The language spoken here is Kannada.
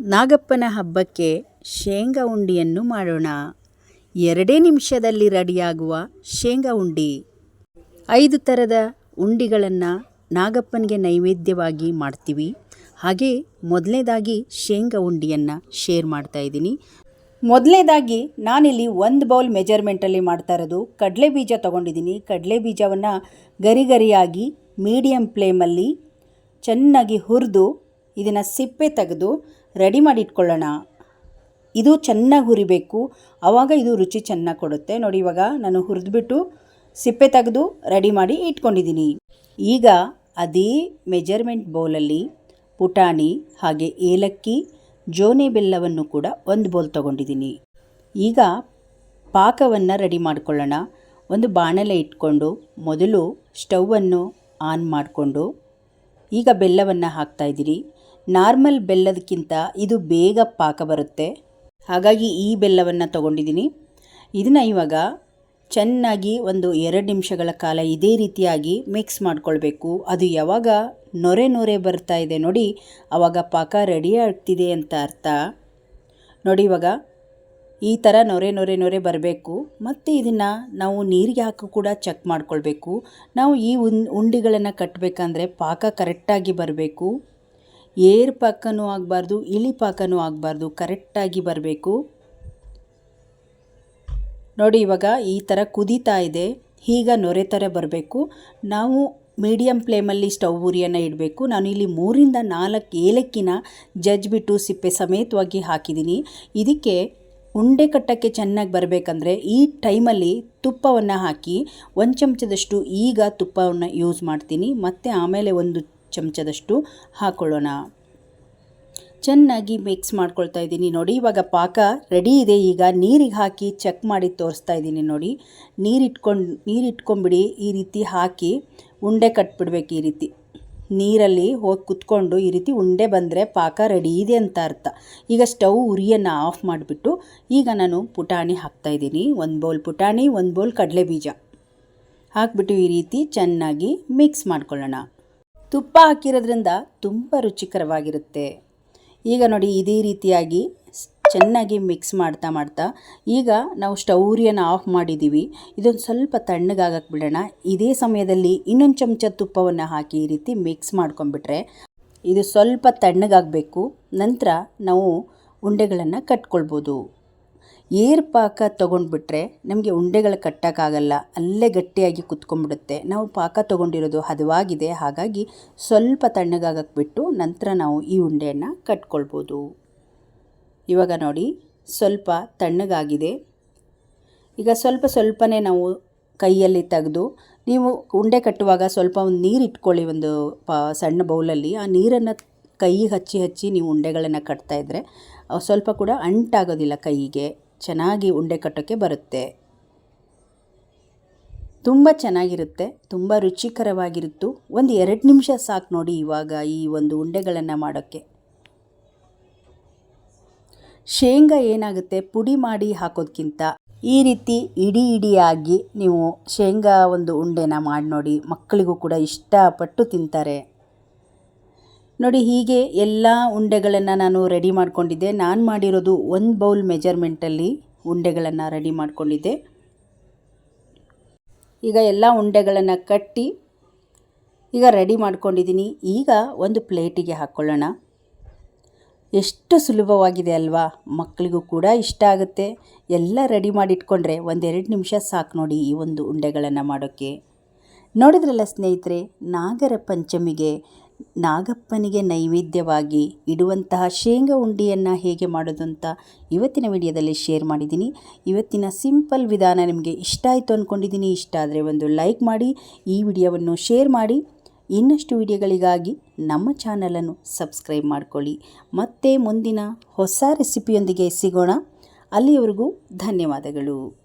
ನಾಗಪ್ಪನ ಹಬ್ಬಕ್ಕೆ ಶೇಂಗಾ ಉಂಡಿಯನ್ನು ಮಾಡೋಣ. ಎರಡೇ ನಿಮಿಷದಲ್ಲಿ ರೆಡಿಯಾಗುವ ಶೇಂಗಾ ಉಂಡಿ. ಐದು ಥರದ ಉಂಡಿಗಳನ್ನು ನಾಗಪ್ಪನಿಗೆ ನೈವೇದ್ಯವಾಗಿ ಮಾಡ್ತೀವಿ. ಹಾಗೆ ಮೊದಲನೇದಾಗಿ ಶೇಂಗಾ ಉಂಡಿಯನ್ನು ಶೇರ್ ಮಾಡ್ತಾ ಇದ್ದೀನಿ. ಮೊದಲನೇದಾಗಿ ನಾನಿಲ್ಲಿ ಒಂದು ಬೌಲ್ ಮೆಜರ್ಮೆಂಟಲ್ಲಿ ಮಾಡ್ತಾ ಇರೋದು. ಕಡಲೆ ಬೀಜ ತೊಗೊಂಡಿದ್ದೀನಿ. ಕಡಲೆ ಬೀಜವನ್ನು ಗರಿ ಗರಿಯಾಗಿ ಮೀಡಿಯಮ್ ಫ್ಲೇಮಲ್ಲಿ ಚೆನ್ನಾಗಿ ಹುರಿದು ಇದನ್ನು ಸಿಪ್ಪೆ ತೆಗೆದು ರೆಡಿ ಮಾಡಿ ಇಟ್ಕೊಳ್ಳೋಣ ಇದು ಚೆನ್ನಾಗಿ ಹುರಿಬೇಕು. ಆವಾಗ ಇದು ರುಚಿ ಚೆನ್ನಾಗಿ ಕೊಡುತ್ತೆ. ನೋಡಿ ಇವಾಗ ನಾನು ಹುರಿದ್ಬಿಟ್ಟು ಸಿಪ್ಪೆ ತೆಗೆದು ರೆಡಿ ಮಾಡಿ ಇಟ್ಕೊಂಡಿದ್ದೀನಿ. ಈಗ ಅದೇ ಮೆಜರ್ಮೆಂಟ್ ಬೌಲಲ್ಲಿ ಪುಟಾಣಿ ಹಾಗೆ ಏಲಕ್ಕಿ, ಜೋನೆ ಬೆಲ್ಲವನ್ನು ಕೂಡ ಒಂದು ಬೌಲ್ ತೊಗೊಂಡಿದ್ದೀನಿ. ಈಗ ಪಾಕವನ್ನು ರೆಡಿ ಮಾಡಿಕೊಳ್ಳೋಣ. ಒಂದು ಬಾಣಲೆ ಇಟ್ಕೊಂಡು ಮೊದಲು ಸ್ಟವನ್ನು ಆನ್ ಮಾಡಿಕೊಂಡು ಈಗ ಬೆಲ್ಲವನ್ನು ಹಾಕ್ತಾಯಿದ್ದೀನಿ ನಾರ್ಮಲ್ ಬೆಲ್ಲದಕ್ಕಿಂತ ಇದು ಬೇಗ ಪಾಕ ಬರುತ್ತೆ. ಹಾಗಾಗಿ ಈ ಬೆಲ್ಲವನ್ನು ತಗೊಂಡಿದ್ದೀನಿ. ಇದನ್ನು ಇವಾಗ ಚೆನ್ನಾಗಿ ಒಂದು ಎರಡು ನಿಮಿಷಗಳ ಕಾಲ ಇದೇ ರೀತಿಯಾಗಿ ಮಿಕ್ಸ್ ಮಾಡ್ಕೊಳ್ಬೇಕು. ಅದು ಯಾವಾಗ ನೊರೆ ನೊರೆ ಬರ್ತಾ ಇದೆ ನೋಡಿ ಆವಾಗ ಪಾಕ ರೆಡಿ ಆಗ್ತಿದೆ ಅಂತ ಅರ್ಥ. ನೋಡಿ ಇವಾಗ ಈ ಥರ ನೊರೆ ನೊರೆ ನೊರೆ ಬರಬೇಕು. ಮತ್ತು ಇದನ್ನು ನಾವು ನೀರಿಗೆ ಹಾಕು ಕೂಡ ಚೆಕ್ ಮಾಡ್ಕೊಳ್ಬೇಕು. ನಾವು ಈ ಉಂಡಿಗಳನ್ನು ಕಟ್ಟಬೇಕಂದ್ರೆ ಪಾಕ ಕರೆಕ್ಟಾಗಿ ಬರಬೇಕು. ಏರ್ ಪಾಕನೂ ಆಗಬಾರ್ದು, ಇಳಿ ಪಾಕನೂ ಆಗಬಾರ್ದು, ಕರೆಕ್ಟಾಗಿ ಬರಬೇಕು. ನೋಡಿ ಇವಾಗ ಈ ಥರ ಕುದೀತಾ ಇದೆ ಈಗ ನೊರೆ ಥರ ಬರಬೇಕು. ನಾವು ಮೀಡಿಯಮ್ ಫ್ಲೇಮಲ್ಲಿ ಸ್ಟವ್ ಉರಿಯನ್ನು ಇಡಬೇಕು. ನಾನು ಇಲ್ಲಿ ಮೂರಿಂದ ನಾಲ್ಕು ಏಲಕ್ಕಿನ ಜಜ್ಜಿಬಿಟ್ಟು ಸಿಪ್ಪೆ ಸಮೇತವಾಗಿ ಹಾಕಿದ್ದೀನಿ. ಇದಕ್ಕೆ ಉಂಡೆ ಕಟ್ಟಕ್ಕೆ ಚೆನ್ನಾಗಿ ಬರಬೇಕಂದ್ರೆ ಈ ಟೈಮಲ್ಲಿ ತುಪ್ಪವನ್ನು ಹಾಕಿ, ಒಂದು ಚಮಚದಷ್ಟು ಈಗ ತುಪ್ಪವನ್ನು ಯೂಸ್ ಮಾಡ್ತೀನಿ. ಮತ್ತು ಆಮೇಲೆ ಒಂದು ಚಮಚದಷ್ಟು ಹಾಕ್ಕೊಳ್ಳೋಣ ಚೆನ್ನಾಗಿ ಮಿಕ್ಸ್ ಮಾಡ್ಕೊಳ್ತಾ ಇದ್ದೀನಿ ನೋಡಿ. ಇವಾಗ ಪಾಕ ರೆಡಿ ಇದೆ. ಈಗ ನೀರಿಗೆ ಹಾಕಿ ಚೆಕ್ ಮಾಡಿ ತೋರಿಸ್ತಾ ಇದ್ದೀನಿ ನೋಡಿ. ನೀರಿಟ್ಕೊಂಡು, ನೀರಿಟ್ಕೊಂಬಿಡಿ ನೀರು ಈ ರೀತಿ ಹಾಕಿ ಉಂಡೆ ಕಟ್ಬಿಡ್ಬೇಕು ಈ ರೀತಿ. ನೀರಲ್ಲಿ ಹೋಗಿ ಕುತ್ಕೊಂಡು ಈ ರೀತಿ ಉಂಡೆ ಬಂದರೆ ಪಾಕ ರೆಡಿ ಇದೆ ಅಂತ ಅರ್ಥ. ಈಗ ಸ್ಟವ್ ಉರಿಯನ್ನು ಆಫ್ ಮಾಡಿಬಿಟ್ಟು ಈಗ ನಾನು ಪುಟಾಣಿ ಹಾಕ್ತಾಯಿದ್ದೀನಿ ಒಂದು ಬೌಲ್ ಪುಟಾಣಿ, ಒಂದು ಬೌಲ್ ಕಡಲೆ ಬೀಜ ಹಾಕ್ಬಿಟ್ಟು ಈ ರೀತಿ ಚೆನ್ನಾಗಿ ಮಿಕ್ಸ್ ಮಾಡ್ಕೊಳ್ಳೋಣ. ತುಪ್ಪ ಹಾಕಿರೋದ್ರಿಂದ ತುಂಬ ರುಚಿಕರವಾಗಿರುತ್ತೆ. ಈಗ ನೋಡಿ ಇದೇ ರೀತಿಯಾಗಿ ಚೆನ್ನಾಗಿ ಮಿಕ್ಸ್ ಮಾಡ್ತಾ ಮಾಡ್ತಾ ಈಗ ನಾವು ಸ್ಟೌರಿಯನ್ನು ಆಫ್ ಮಾಡಿದ್ದೀವಿ. ಇದೊಂದು ಸ್ವಲ್ಪ ತಣ್ಣಗಾಗಕ್ಕೆ ಬಿಡೋಣ. ಇದೇ ಸಮಯದಲ್ಲಿ ಇನ್ನೊಂದು ಚಮಚ ತುಪ್ಪವನ್ನು ಹಾಕಿ ಈ ರೀತಿ ಮಿಕ್ಸ್ ಮಾಡ್ಕೊಂಬಿಟ್ರೆ ಇದು ಸ್ವಲ್ಪ ತಣ್ಣಗಾಗಬೇಕು. ನಂತರ ನಾವು ಉಂಡೆಗಳನ್ನು ಕಟ್ಕೊಳ್ಬೋದು. ಏರ್ ಪಾಕ ತೊಗೊಂಡ್ಬಿಟ್ರೆ ನಮಗೆ ಉಂಡೆಗಳು ಕಟ್ಟೋಕ್ಕಾಗಲ್ಲ, ಅಲ್ಲೇ ಗಟ್ಟಿಯಾಗಿ ಕುತ್ಕೊಂಡ್ಬಿಡುತ್ತೆ. ನಾವು ಪಾಕ ತೊಗೊಂಡಿರೋದು ಹದವಾಗಿದೆ, ಹಾಗಾಗಿ ಸ್ವಲ್ಪ ತಣ್ಣಗಾಗಕ್ಕೆ ಬಿಟ್ಟು ನಂತರ ನಾವು ಈ ಉಂಡೆಯನ್ನು ಕಟ್ಕೊಳ್ಬೋದು. ಇವಾಗ ನೋಡಿ, ಸ್ವಲ್ಪ ತಣ್ಣಗಾಗಿದೆ. ಈಗ ಸ್ವಲ್ಪ ಸ್ವಲ್ಪನೇ ನಾವು ಕೈಯಲ್ಲಿ ತೆಗೆದು, ನೀವು ಉಂಡೆ ಕಟ್ಟುವಾಗ ಸ್ವಲ್ಪ ಒಂದು ನೀರು ಇಟ್ಕೊಳ್ಳಿ ಒಂದು ಪಾ, ಸಣ್ಣ ಬೌಲಲ್ಲಿ. ಆ ನೀರನ್ನು ಕೈ ಹಚ್ಚಿ ಹಚ್ಚಿ ನೀವು ಉಂಡೆಗಳನ್ನು ಕಟ್ತಾಯಿದ್ರೆ ಸ್ವಲ್ಪ ಕೂಡ ಅಂಟಾಗೋದಿಲ್ಲ ಕೈಗೆ. ಚೆನ್ನಾಗಿ ಉಂಡೆ ಕಟ್ಟೋಕ್ಕೆ ಬರುತ್ತೆ. ತುಂಬ ಚೆನ್ನಾಗಿರುತ್ತೆ, ತುಂಬ ರುಚಿಕರವಾಗಿರುತ್ತು. ಒಂದು ಎರಡು ನಿಮಿಷ ಸಾಕು ನೋಡಿ ಇವಾಗ ಈ ಒಂದು ಉಂಡೆಗಳನ್ನು ಮಾಡೋಕ್ಕೆ. ಶೇಂಗಾ ಏನಾಗುತ್ತೆ? ಪುಡಿ ಮಾಡಿ ಹಾಕೋದಕ್ಕಿಂತ ಈ ರೀತಿ ಇಡಿ ಇಡಿಯಾಗಿ ನೀವು ಶೇಂಗಾ ಒಂದು ಉಂಡೆನ ಮಾಡಿ ನೋಡಿ, ಮಕ್ಕಳಿಗೂ ಕೂಡ ಇಷ್ಟಪಟ್ಟು ತಿಂತಾರೆ. ನೋಡಿ, ಹೀಗೆ ಎಲ್ಲ ಉಂಡೆಗಳನ್ನು ನಾನು ರೆಡಿ ಮಾಡ್ಕೊಂಡಿದ್ದೆ. ನಾನು ಮಾಡಿರೋದು ಒಂದು ಬೌಲ್ ಮೆಜರ್ಮೆಂಟಲ್ಲಿ ಉಂಡೆಗಳನ್ನು ರೆಡಿ ಮಾಡ್ಕೊಂಡಿದ್ದೆ. ಈಗ ಎಲ್ಲ ಉಂಡೆಗಳನ್ನು ಕಟ್ಟಿ ಈಗ ರೆಡಿ ಮಾಡ್ಕೊಂಡಿದ್ದೀನಿ. ಈಗ ಒಂದು ಪ್ಲೇಟಿಗೆ ಹಾಕ್ಕೊಳ್ಳೋಣ ಎಷ್ಟು ಸುಲಭವಾಗಿದೆ ಅಲ್ವಾ? ಮಕ್ಕಳಿಗೂ ಕೂಡ ಇಷ್ಟ ಆಗುತ್ತೆ. ಎಲ್ಲ ರೆಡಿ ಮಾಡಿಟ್ಕೊಂಡ್ರೆ ಒಂದೆರಡು ನಿಮಿಷ ಸಾಕು ನೋಡಿ ಈ ಒಂದು ಉಂಡೆಗಳನ್ನು ಮಾಡೋಕ್ಕೆ ನೋಡಿದ್ರಲ್ಲ ಸ್ನೇಹಿತರೆ, ನಾಗರ ಪಂಚಮಿಗೆ ನಾಗಪ್ಪನಿಗೆ ನೈವೇದ್ಯವಾಗಿ ಇಡುವಂತಹ ಶೇಂಗಾ ಉಂಡಿಯನ್ನು ಹೇಗೆ ಮಾಡೋದು ಅಂತ ಇವತ್ತಿನ ವಿಡಿಯೋದಲ್ಲಿ ಶೇರ್ ಮಾಡಿದ್ದೀನಿ. ಇವತ್ತಿನ ಸಿಂಪಲ್ ವಿಧಾನ ನಿಮಗೆ ಇಷ್ಟ ಆಯಿತು ಅಂದ್ಕೊಂಡಿದ್ದೀನಿ ಇಷ್ಟ ಆದರೆ ಒಂದು ಲೈಕ್ ಮಾಡಿ, ಈ ವಿಡಿಯೋವನ್ನು ಶೇರ್ ಮಾಡಿ. ಇನ್ನಷ್ಟು ವಿಡಿಯೋಗಳಿಗಾಗಿ ನಮ್ಮ ಚಾನಲನ್ನು ಸಬ್ಸ್ಕ್ರೈಬ್ ಮಾಡಿಕೊಳ್ಳಿ. ಮತ್ತೆ ಮುಂದಿನ ಹೊಸ ರೆಸಿಪಿಯೊಂದಿಗೆ ಸಿಗೋಣ. ಅಲ್ಲಿಯವರೆಗೂ ಧನ್ಯವಾದಗಳು.